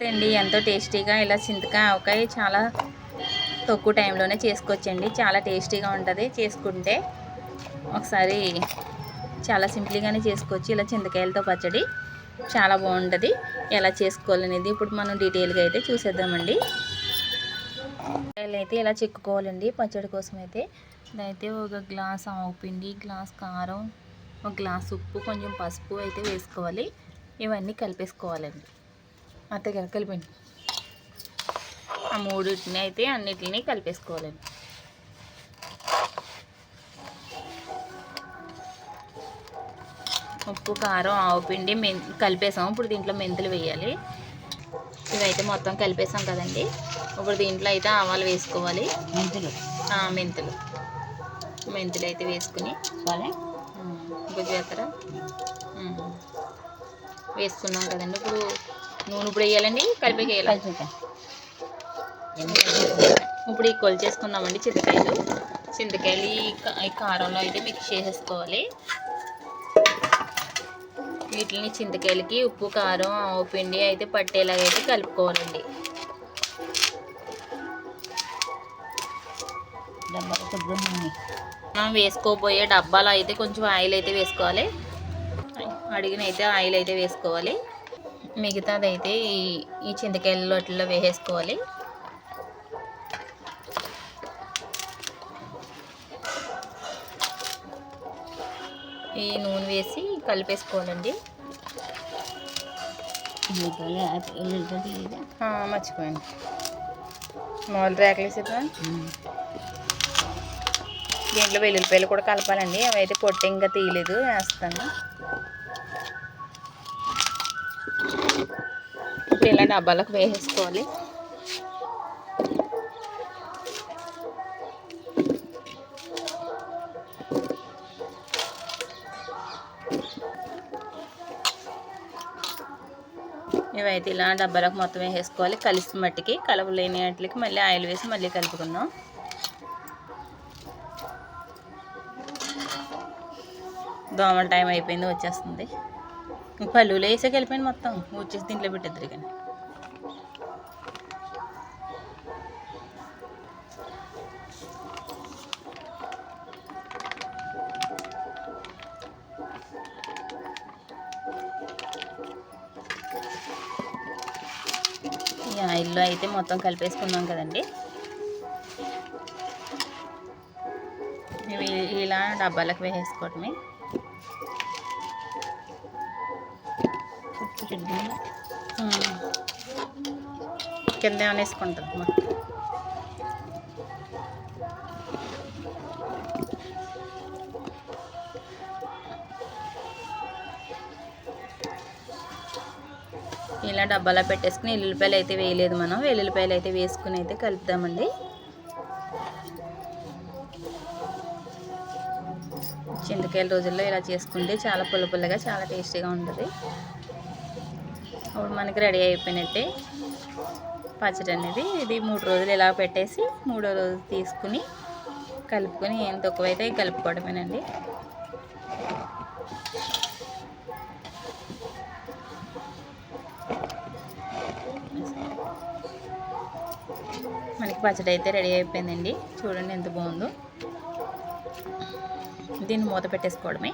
అండి ఎంతో టేస్టీగా ఇలా చింతకాయ ఆవకాయ చాలా తక్కువ టైంలోనే చేసుకోవచ్చండి చాలా టేస్టీగా ఉంటుంది చేసుకుంటే. ఒకసారి చాలా సింపుల్గానే చేసుకోవచ్చు. ఇలా చింతకాయలతో పచ్చడి చాలా బాగుంటుంది. ఎలా చేసుకోవాలనేది ఇప్పుడు మనం డీటెయిల్గా అయితే చూసేద్దామండి. అయితే ఇలా చిక్కుకోవాలండి పచ్చడి కోసం అయితే అయితే ఒక గ్లాస్ ఆవు పిండి గ్లాస్ కారం ఒక గ్లాస్ ఉప్పు కొంచెం పసుపు అయితే వేసుకోవాలి. ఇవన్నీ కలిపేసుకోవాలండి. అత్తగారు కలిపండి ఆ మూడింటిని అయితే అన్నిటిని కలిపేసుకోవాలండి ఉప్పు కారం ఆవు పిండి మెన్ కలిపేసాం ఇప్పుడు దీంట్లో మెంతులు వేయాలి. ఇవైతే మొత్తం కలిపేసాం కదండి. ఇప్పుడు దీంట్లో అయితే ఆవాలు వేసుకోవాలి. మెంతులు. మెంతులు. మెంతులు అయితే వేసుకుని. సరే. గుజరాతర వేసుకున్నాం కదండి. ఇప్పుడు నూనె ఇప్పుడు వేయాలండి కలిపి వేయాలి? ఇప్పుడు ఈ కొలు చేసుకుందామండి చింతకాయలు. చింతకాయలు ఈ కారంలో అయితే మిక్స్ చేసేసుకోవాలి. వీటిని చింతకాయలకి ఉప్పు కారం ఆవు పిండి అయితే పట్టేలాగా అయితే కలుపుకోవాలండి. మనం వేసుకోబోయే డబ్బాలో అయితే కొంచెం ఆయిల్ అయితే వేసుకోవాలి. అడిగిన అయితే ఆయిల్ అయితే వేసుకోవాలి. మిగతాది అయితే ఈ ఈ చింతకాయల వాటిల్లో వేసేసుకోవాలి. ఈ నూనె వేసి కలిపేసుకోవాలండి. మర్చిపోయాను. మామూలు రేకలు వేసేద్దాం దీంట్లో వెల్లుల్లిపాయలు కూడా కలపాలండి. అవి అయితే పొట్టి ఇంకా తీయలేదు వేస్తాను. ఇప్పుడు ఇలా డబ్బాలకు వేసేసుకోవాలి. ఇవైతే ఇలా డబ్బాలకు మొత్తం వేసేసుకోవాలి. కలిసి మట్టికి కలపలేని వాటికి మళ్ళీ ఆయిల్ వేసి మళ్ళీ కలుపుకుందాం. దోమ టైం అయిపోయింది వచ్చేస్తుంది. పళ్ళు వేసే వెళ్ళిపోయింది మొత్తం. వచ్చేసి దీంట్లో పెట్టిద్దరు కానీ ఈ ఆయిల్లో అయితే మొత్తం కలిపేసుకున్నాం కదండి. ఇవి ఇలా డబ్బాలకు వేసేసుకోవటమే. కింద ఏమైనా వేసుకుంటుంది ఇలా డబ్బాలో పెట్టేసుకుని ఎల్లుల్లిపాయలు అయితే వేయలేదు మనం. వెల్లుల్లిపాయలు అయితే వేసుకుని అయితే కలుపుదామండి. చింతకాయల రోజుల్లో ఇలా చేసుకుంటే చాలా పుల్ల పుల్లగా చాలా టేస్టీగా ఉంటుంది. ఇప్పుడు మనకి రెడీ అయిపోయినట్టే పచ్చడి అనేది. ఇది మూడు రోజులు ఇలా పెట్టేసి మూడో రోజు తీసుకుని కలుపుకొని ఏం తక్కువైతే కలుపుకోవడమేనండి. మనకి పచ్చడి అయితే రెడీ అయిపోయిందండి. చూడండి ఎంత బాగుందో. దీన్ని మూత పెట్టేసుకోవడమే.